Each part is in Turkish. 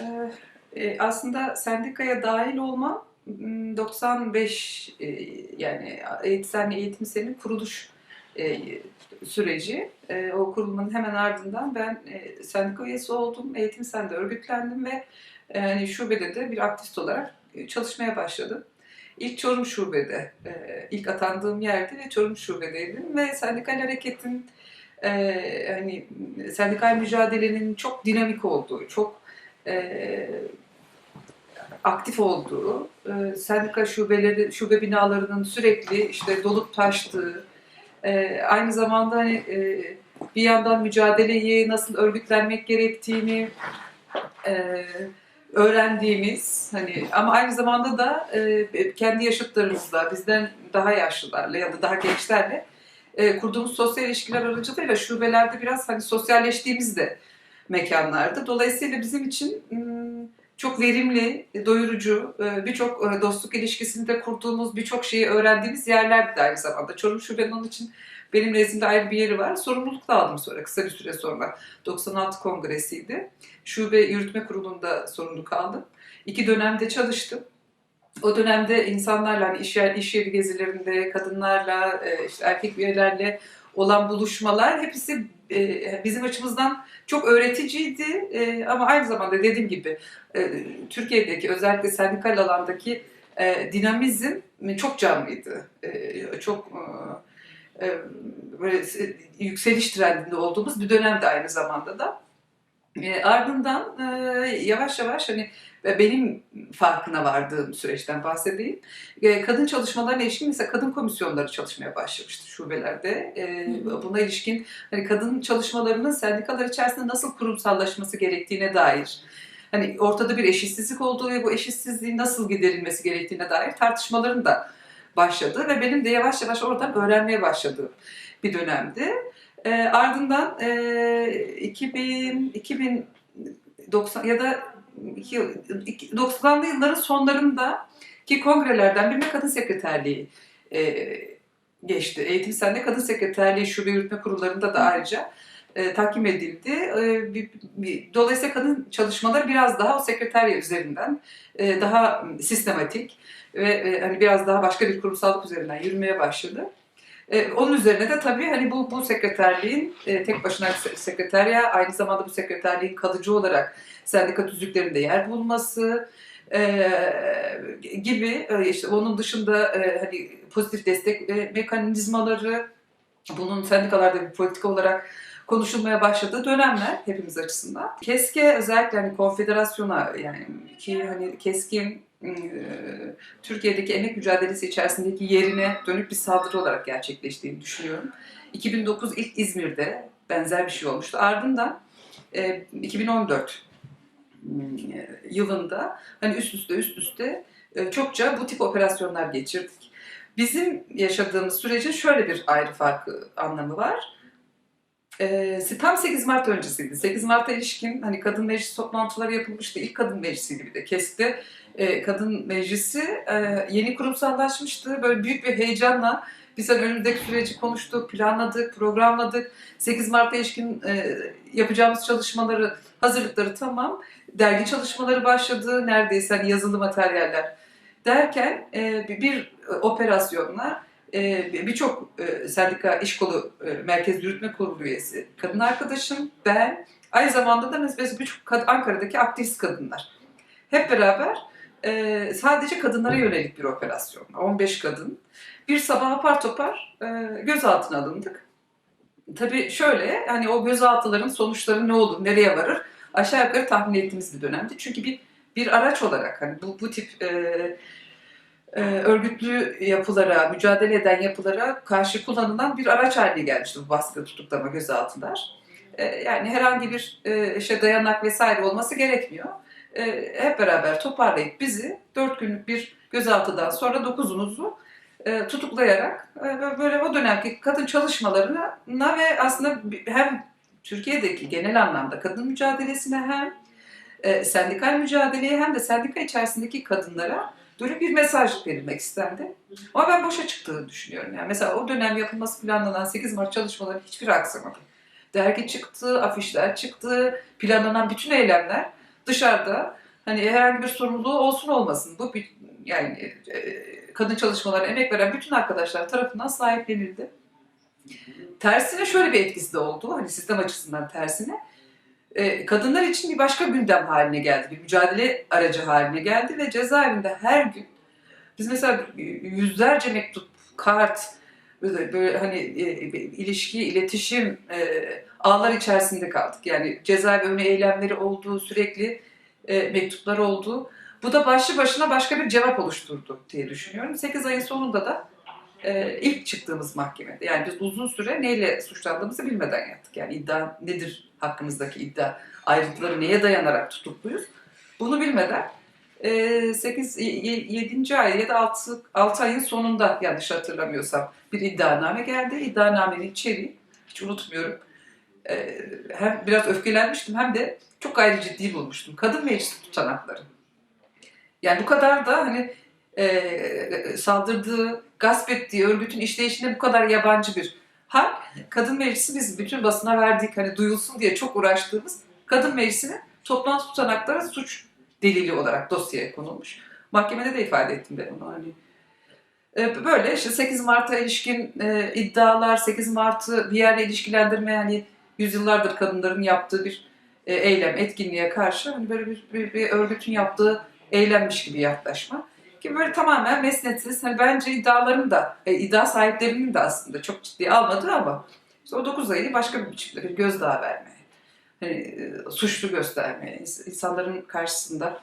Ee, e, aslında sendikaya dahil olmam m, 95 e, yani eğitim eğitim senin kuruluş e, süreci. E, o kurulmanın hemen ardından ben e, sendika üyesi oldum. Eğitim sende örgütlendim ve e, hani şubede de bir aktivist olarak e, çalışmaya başladım. İlk Çorum Şube'de, e, ilk atandığım yerde ve Çorum Şube'deydim ve sendikal hareketin e, hani sendikal mücadelenin çok dinamik olduğu, çok e, aktif olduğu, e, sendika şubeleri, şube binalarının sürekli işte dolup taştığı, e, aynı zamanda hani e, bir yandan mücadeleyi nasıl örgütlenmek gerektiğini e, öğrendiğimiz hani ama aynı zamanda da e, kendi yaşıtlarımızla, bizden daha yaşlılarla ya da daha gençlerle e, kurduğumuz sosyal ilişkiler aracılığıyla şubelerde biraz hani sosyalleştiğimiz de mekanlardı. Dolayısıyla bizim için çok verimli, doyurucu, e, birçok e, dostluk ilişkisini de kurduğumuz, birçok şeyi öğrendiğimiz yerlerdi aynı zamanda. Çorum Şube'nin onun için benim nezdimde ayrı bir yeri var. Sorumluluk da aldım sonra, kısa bir süre sonra. 96 kongresiydi. Şube Yürütme Kurulu'nda sorumluluk aldım. İki dönemde çalıştım. O dönemde insanlarla, hani iş, yer, iş yeri gezilerinde, kadınlarla, e, işte erkek üyelerle olan buluşmalar hepsi e, bizim açımızdan çok öğreticiydi e, ama aynı zamanda dediğim gibi e, Türkiye'deki özellikle sendikal alandaki dinamizm çok canlıydı. Çok e, böyle yükseliş trendinde olduğumuz bir dönemde aynı zamanda da. E, ardından e, yavaş yavaş hani ve benim farkına vardığım süreçten bahsedeyim. E, kadın çalışmalarına ilişkin mesela kadın komisyonları çalışmaya başlamıştı şubelerde. E, buna ilişkin hani kadın çalışmalarının sendikalar içerisinde nasıl kurumsallaşması gerektiğine dair hani ortada bir eşitsizlik olduğu ve bu eşitsizliğin nasıl giderilmesi gerektiğine dair tartışmaların da başladı ve benim de yavaş yavaş oradan öğrenmeye başladığım bir dönemdi. E, ardından e, 2000 2090 ya da 90'lı yılların sonlarında ki kongrelerden birine kadın sekreterliği e, geçti. Eğitim Sende Kadın Sekreterliği Şube Yürütme Kurullarında da ayrıca e, takdim edildi. E, bir, bir, dolayısıyla kadın çalışmaları biraz daha o sekreterya üzerinden e, daha sistematik ve e, hani biraz daha başka bir kurumsallık üzerinden yürümeye başladı. E, onun üzerine de tabii hani bu bu sekreterliğin e, tek başına sekreterya aynı zamanda bu sekreterliğin kalıcı olarak sendika tüzüklerinde yer bulması e, gibi e, işte onun dışında e, hani pozitif destek e, mekanizmaları bunun sendikalarda bir politika olarak konuşulmaya başladığı dönemler hepimiz açısından. Keske özellikle hani konfederasyona yani ki hani keskin Türkiye'deki emek mücadelesi içerisindeki yerine dönük bir saldırı olarak gerçekleştiğini düşünüyorum. 2009 ilk İzmir'de benzer bir şey olmuştu. Ardından 2014 yılında hani üst üste üst üste e, çokça bu tip operasyonlar geçirdik. Bizim yaşadığımız sürecin şöyle bir ayrı farkı anlamı var. E, tam 8 Mart öncesiydi. 8 Mart'a ilişkin hani kadın meclis toplantıları yapılmıştı. İlk kadın meclisiydi bir de. Kesti e, kadın meclisi yeni kurumsallaşmıştı. Böyle büyük bir heyecanla biz hani önümüzdeki süreci konuştuk, planladık, programladık. 8 Mart'a ilişkin yapacağımız çalışmaları, hazırlıkları tamam dergi çalışmaları başladı. Neredeyse hani yazılı materyaller derken e, bir operasyonla e, birçok e, sendika iş kolu e, merkez yürütme kurulu üyesi kadın arkadaşım. Ben aynı zamanda da mesela birçok Ankara'daki aktivist kadınlar. Hep beraber e, sadece kadınlara yönelik bir operasyon. 15 kadın. Bir sabah apar topar e, gözaltına alındık. Tabii şöyle hani o gözaltıların sonuçları ne olur, nereye varır? Aşağı yukarı tahmin ettiğimiz bir dönemdi. Çünkü bir bir araç olarak hani bu, bu tip e, örgütlü yapılara, mücadele eden yapılara karşı kullanılan bir araç haline gelmişti bu baskı, tutuklama, gözaltılar. E, yani herhangi bir e, işte dayanak vesaire olması gerekmiyor. E, hep beraber toparlayıp bizi dört günlük bir gözaltıdan sonra dokuzumuzu e, tutuklayarak e, böyle o dönemki kadın çalışmalarına ve aslında hem Türkiye'deki genel anlamda kadın mücadelesine hem e, sendikal mücadeleye hem de sendika içerisindeki kadınlara böyle bir mesaj verilmek istendi. Ama ben boşa çıktığını düşünüyorum. Yani mesela o dönem yapılması planlanan 8 Mart çalışmaları hiçbir aksamadı. Dergi çıktı, afişler çıktı, planlanan bütün eylemler dışarıda hani herhangi bir sorumluluğu olsun olmasın bu bir, yani e, kadın çalışmalarına emek veren bütün arkadaşlar tarafından sahiplenildi. Tersine şöyle bir etkisi de oldu. Hani sistem açısından tersine. E, kadınlar için bir başka gündem haline geldi. Bir mücadele aracı haline geldi ve cezaevinde her gün biz mesela yüzlerce mektup, kart, böyle, böyle hani e, ilişki, iletişim e, ağlar içerisinde kaldık. Yani cezaevi önü eylemleri oldu, sürekli e, mektuplar oldu. Bu da başlı başına başka bir cevap oluşturdu diye düşünüyorum. 8 ayın sonunda da e, ilk çıktığımız mahkemede. Yani biz uzun süre neyle suçlandığımızı bilmeden yattık. Yani iddia nedir hakkımızdaki iddia, ayrıntıları neye dayanarak tutukluyuz. Bunu bilmeden e, 8, 7. ay ya da 6, 6 ayın sonunda yanlış hatırlamıyorsam bir iddianame geldi. İddianamenin içeriği hiç unutmuyorum. E, hem biraz öfkelenmiştim hem de çok gayri ciddi bulmuştum. Kadın meclisi tutanakları. Yani bu kadar da hani e, saldırdığı, gasp ettiği örgütün işleyişine bu kadar yabancı bir hal. Kadın meclisi biz bütün basına verdik hani duyulsun diye çok uğraştığımız kadın meclisinin toplantı tutanakları suç delili olarak dosyaya konulmuş. Mahkemede de ifade ettim ben onu hani. E, böyle işte 8 Mart'a ilişkin e, iddialar, 8 Mart'ı bir yerle ilişkilendirme yani yüzyıllardır kadınların yaptığı bir e, eylem, etkinliğe karşı hani böyle bir, bir, bir örgütün yaptığı eylemmiş gibi yaklaşma. Ki böyle tamamen mesnetsiz. Hani bence iddiaların da, e, iddia sahiplerinin de aslında çok ciddiye almadığı ama işte o 9 ayı başka bir biçimde bir gözdağı verme. Hani e, suçlu gösterme, insanların karşısında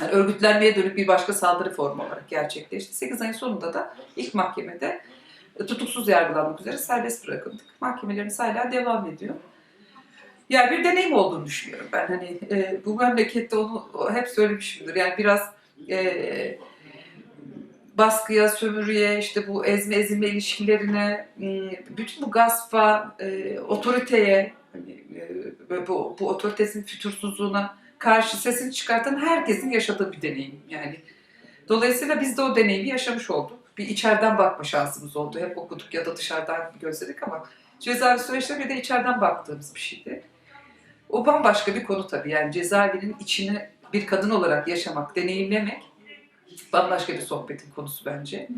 yani örgütlenmeye dönük bir başka saldırı formu olarak gerçekleşti. 8 ayın sonunda da ilk mahkemede e, tutuksuz yargılanmak üzere serbest bırakıldık. Mahkemelerimiz hala devam ediyor. Yani bir deneyim olduğunu düşünüyorum ben. Hani e, bu memlekette onu hep söylemişimdir. Yani biraz e, baskıya, sömürüye, işte bu ezme ezilme ilişkilerine, bütün bu gaspa, e, otoriteye, hani, e, bu, bu otoritesinin fütursuzluğuna karşı sesini çıkartan herkesin yaşadığı bir deneyim. Yani dolayısıyla biz de o deneyimi yaşamış olduk. Bir içeriden bakma şansımız oldu. Hep okuduk ya da dışarıdan gözledik ama cezaevi süreçleri bir de içeriden baktığımız bir şeydi. O bambaşka bir konu tabii. Yani cezaevinin içini bir kadın olarak yaşamak, deneyimlemek bambaşka bir sohbetin konusu bence.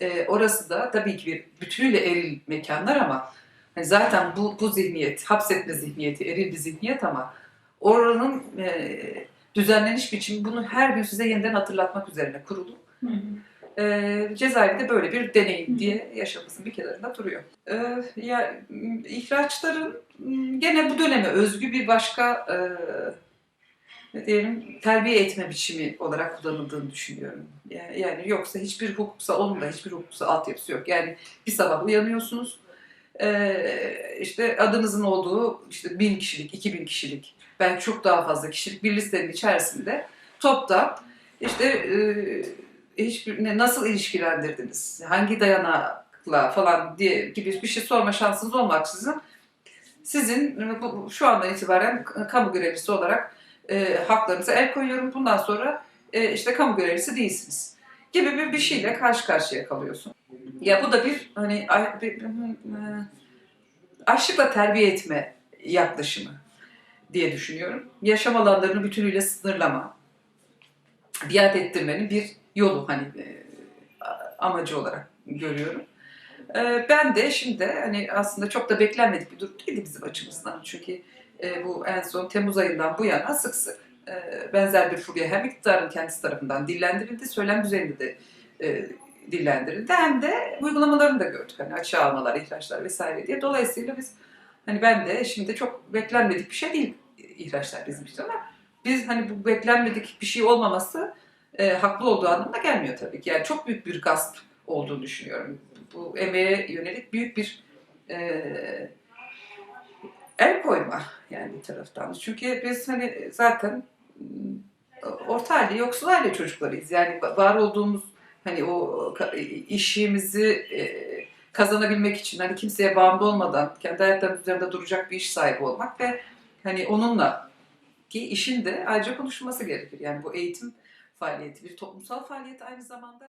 Ee, orası da tabii ki bir bütünüyle eril mekanlar ama hani zaten bu, bu zihniyet, hapsetme zihniyeti, eril bir zihniyet ama oranın e, düzenleniş biçimi bunu her gün size yeniden hatırlatmak üzerine kurulu. Hı hı. E, cezaevi de böyle bir deneyim diye yaşamasının bir kenarında duruyor. E, ya ihraçların gene bu döneme özgü bir başka e, ne diyelim terbiye etme biçimi olarak kullanıldığını düşünüyorum. Yani, yoksa hiçbir hukuksa onun da hiçbir hukuksa altyapısı yok. Yani bir sabah uyanıyorsunuz işte adınızın olduğu işte bin kişilik, iki bin kişilik belki çok daha fazla kişilik bir listenin içerisinde topta işte hiçbir nasıl ilişkilendirdiniz, hangi dayanakla falan diye gibi bir şey sorma şansınız olmaksızın sizin şu andan itibaren kamu görevlisi olarak e, haklarınıza el koyuyorum. Bundan sonra e, işte kamu görevlisi değilsiniz gibi bir, bir şeyle karşı karşıya kalıyorsun. Ya bu da bir hani bir, bir, açlıkla terbiye etme yaklaşımı diye düşünüyorum. Yaşam alanlarını bütünüyle sınırlama, biat ettirmenin bir yolu hani e, amacı olarak görüyorum. E, ben de şimdi hani aslında çok da beklenmedik bir durum değildi bizim açımızdan. Çünkü e, bu en son Temmuz ayından bu yana sık sık e, benzer bir furya hem iktidarın kendisi tarafından dillendirildi, söylem düzeyinde de e, dillendirildi. Hem de uygulamalarını da gördük. Hani açığa almalar, ihraçlar vesaire diye. Dolayısıyla biz hani ben de şimdi çok beklenmedik bir şey değil ihraçlar bizim için ama biz hani bu beklenmedik bir şey olmaması e, haklı olduğu anlamına gelmiyor tabii ki. Yani çok büyük bir gasp olduğunu düşünüyorum. Bu emeğe yönelik büyük bir e, el koyma yani bir taraftan. Çünkü biz hani zaten orta halde yoksul aile çocuklarıyız. Yani var olduğumuz hani o işimizi kazanabilmek için hani kimseye bağımlı olmadan kendi hayatlarının üzerinde duracak bir iş sahibi olmak ve hani onunla ki işin de ayrıca konuşulması gerekir. Yani bu eğitim faaliyeti bir toplumsal faaliyet aynı zamanda.